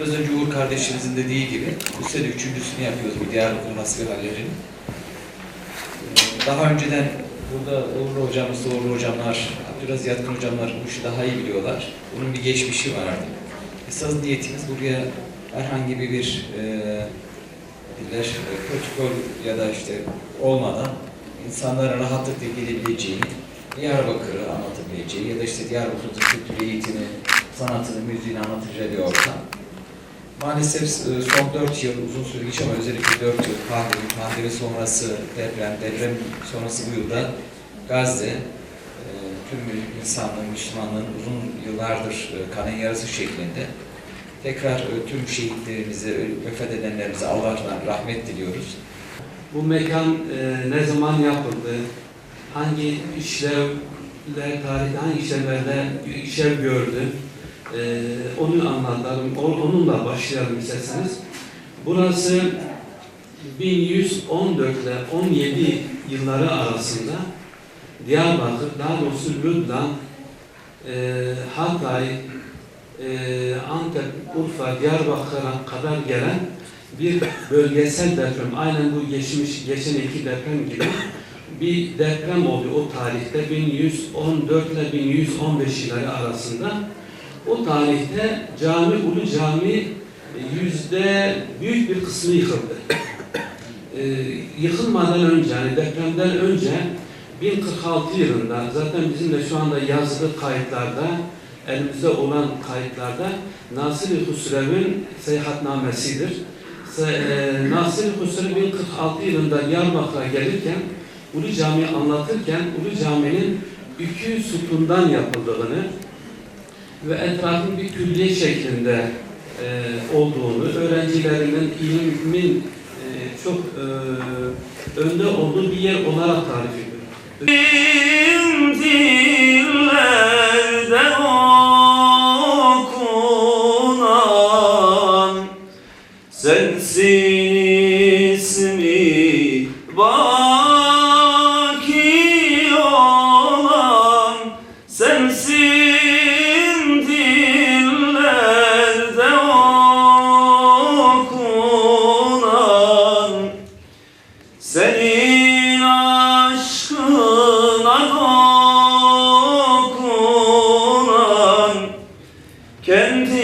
Biraz önce Uğur kardeşimizin dediği gibi bu sene üçüncüsünü yapıyoruz bu Diyarbakır Hasbihallerinin. Ee, Daha önceden burada Uğur hocamız, Uğur hocamlar, biraz yatkın hocamlar bu işi daha iyi biliyorlar. Bunun bir geçmişi vardı. Esas niyetimiz buraya herhangi bir, bir e, diller, e, protokol ya da işte olmadan insanların rahatlıkla gelebileceği, Diyarbakır'ı anlatabileceği ya da işte Diyarbakır'ın kültürü, eğitimi, sanatını, müziğini anlatacağı bir ortam. Maalesef e, son 4 yıl uzun süre geçti ama özellikle 4 yıl pandemi, pandemi sonrası deprem, deprem sonrası bu yılda Gazze, e, tüm insanlığın, Müslümanlığın uzun yıllardır e, kanın yarası şeklinde tekrar tüm şehitlerimize, vefat edenlerimize Allah'tan rahmet diliyoruz. Bu mekan e, ne zaman yapıldı? Hangi işlevler, tarih hangi işlevlerde işlev gördü? E, onu anlatalım. Onunla başlayalım isterseniz. Burası 1114 ile 17 yılları arasında Diyarbakır, daha doğrusu Lübnan, e, Hatay, e, Antep, Urfa, Diyarbakır'a kadar gelen bir bölgesel deprem, aynen bu geçmiş, geçen iki deprem gibi bir deprem oldu o tarihte 1114 ile 1115 yılları arasında. O tarihte cami, Ulu Cami yüzde büyük bir kısmı yıkıldı. Ee, yıkılmadan önce, yani depremden önce 1046 yılında zaten bizim de şu anda yazılı kayıtlarda elimizde olan kayıtlarda Nasır-ı Husrev'in seyahatnamesidir. Se- e, Nasır-ı Husrev 1046 yılında Diyarbakır'a gelirken Ulu Cami anlatırken Ulu Cami'nin iki sütundan yapıldığını ve etrafın bir külliye şeklinde e, olduğunu, öğrencilerinin ilimin e, çok e, önde olduğu bir yer olarak tarif ediyor. okunan sensin senin aşkına dokunan kendini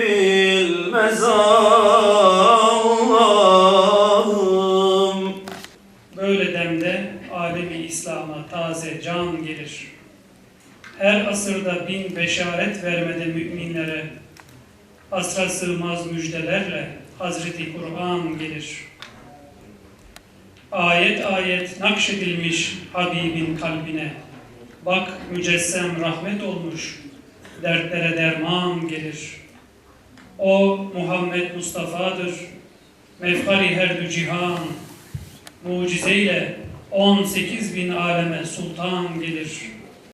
bilmez Allah'ım. Böyle demde alemi İslam'a taze can gelir. Her asırda bin beşaret vermede müminlere, asra sığmaz müjdelerle Hazreti Kur'an gelir. Ayet ayet nakşedilmiş Habibin kalbine, bak mücessem rahmet olmuş, dertlere derman gelir. O Muhammed Mustafa'dır, mefkari her dü cihan, mucizeyle 18 bin aleme sultan gelir.